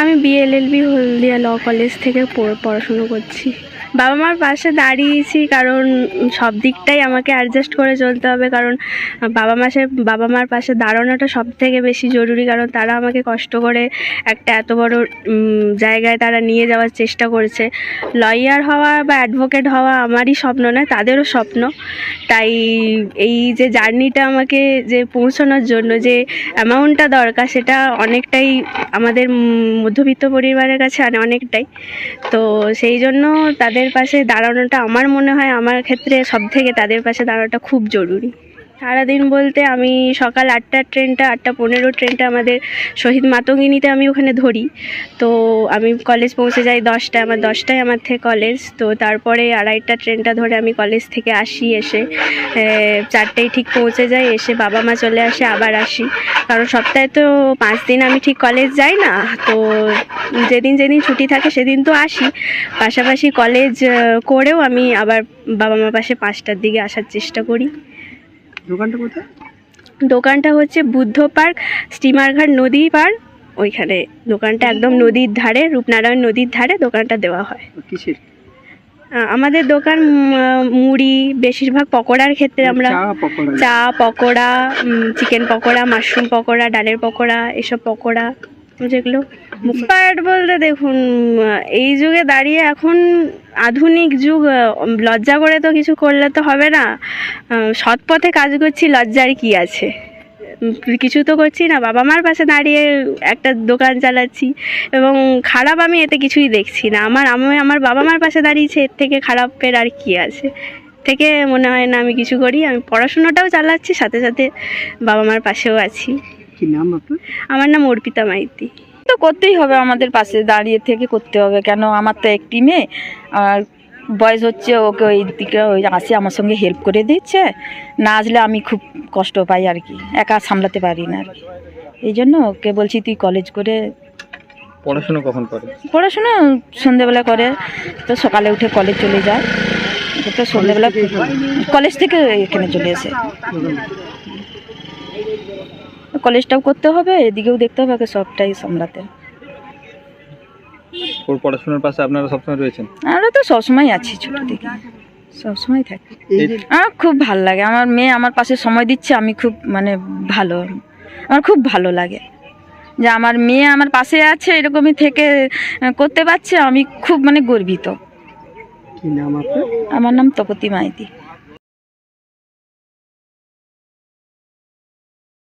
আমি বিএলএলবি হলদিয়া law college থেকে পড়াশুনো করছি। বাবা মার পাশে দাঁড়িয়েছি কারণ সব দিকটাই আমাকে অ্যাডজাস্ট করে চলতে হবে কারণ বাবা মাসের বাবা মার পাশে দাঁড়ানোটা সব থেকে বেশি জরুরি কারণ তারা আমাকে কষ্ট করে একটা এত বড় জায়গায় তারা নিয়ে যাওয়ার চেষ্টা করেছে। লয়ার হওয়া বা অ্যাডভোকেট হওয়া আমারই স্বপ্ন নয়, তাদেরও স্বপ্ন। তাই এই যে জার্নিটা আমাকে যে পৌঁছানোর জন্য যে অ্যামাউন্টটা দরকার সেটা অনেকটাই আমাদের মধ্যবিত্ত পরিবারের কাছে আর অনেকটাই। তো সেই জন্য তাদের পাশে দাঁড়ানোটা আমার মনে হয় আমার ক্ষেত্রে সব থেকে তাদের পাশে দাঁড়ানোটা খুব জরুরি। সারাদিন বলতে আমি সকাল আটটার ট্রেনটা, আটটা পনেরো ট্রেনটা আমাদের শহীদ মাতঙ্গিনীতে আমি ওখানে ধরি। তো আমি কলেজ পৌঁছে যাই দশটায় আমার দশটায় আমার থেকে কলেজ তো তারপরে আড়াইটা ট্রেনটা ধরে আমি কলেজ থেকে আসি এসে। চারটেই ঠিক পৌঁছে যাই, এসে বাবা মা চলে আসে, আবার আসি। কারণ সপ্তাহে তো পাঁচ দিন আমি ঠিক কলেজ যাই না, তো যেদিন যেদিন ছুটি থাকে সেদিন তো আসি। পাশাপাশি কলেজ করেও আমি আবার বাবা মার পাশে পাঁচটার দিকে আসার চেষ্টা করি। দোকানটা কোথায়? দোকানটা হচ্ছে বুদ্ধ পার্ক স্টিমারঘাট নদী পার্ক ওইখানে দোকানটা একদম নদীর ধারে রূপনারায়ণ নদীর ধারে দোকানটা দেওয়া হয়। কিসের? আমাদের দোকান মুড়ি বেশিরভাগ পকোড়ার ক্ষেত্রে আমরা চা পকোড়া। চিকেন পকোড়া মাশরুম পকোড়া ডালের পকোড়া এসব পকোড়া। যেগুলো ইন্সপায়ার্ড বলতে দেখুন এই যুগে দাঁড়িয়ে এখন আধুনিক যুগ লজ্জা করে তো কিছু করলে তো হবে না। সৎ পথে কাজ করছি, লজ্জার কি আছে? কিছু তো করছি না। বাবা মার পাশে দাঁড়িয়ে একটা দোকান চালাচ্ছি এবং খারাপ আমি এতে কিছুই দেখছি না। আমার, আমি, আমার বাবা মার পাশে দাঁড়িয়েছে, এর থেকে খারাপের আর কি আছে? থেকে মনে হয় না আমি কিছু করি। আমি পড়াশোনাটাও চালাচ্ছি, সাথে সাথে বাবা মার পাশেও আছি। কি নাম আপনার? আমার নাম অর্পিতা মাইতি। তো করতেই হবে আমাদের পাশে দাঁড়িয়ে থেকে করতে হবে। কেন? আমার তো একটি মেয়ে আর বয়স হচ্ছে ওকে ওই দিকে ওই আসে আমার সঙ্গে হেল্প করে দিচ্ছে। না আসলে আমি খুব কষ্ট পাই আর কি একা সামলাতে পারি না আর কি। এই জন্য ওকে বলছি তুই কলেজ করে পড়াশোনা কখন করে? পড়াশোনা সন্ধেবেলা করে। তো সকালে উঠে কলেজ চলে যায়। তো সন্ধেবেলা কলেজ থেকে এখানে চলে এসে। কলেজটাও করতে হবে এদিকেও দেখতে হবে ওকে সবটাই সামলাতে। ওর পড়াশোনার পাশে আপনারা সবসময় রয়েছেন? আমরা তো সবসময় আছি ছোট থেকে। সবসময় থাকি। আমার খুব ভালো লাগে। আমার মেয়ে আমার পাশে সময় দিচ্ছে আমি খুব মানে ভালো। আমার খুব ভালো লাগে। যে আমার মেয়ে আমার পাশে আছে এরকমই থেকে করতে পারছে আমি খুব মানে গর্বিত। কি নাম আপনার? আমার নাম তপতি মাইতি।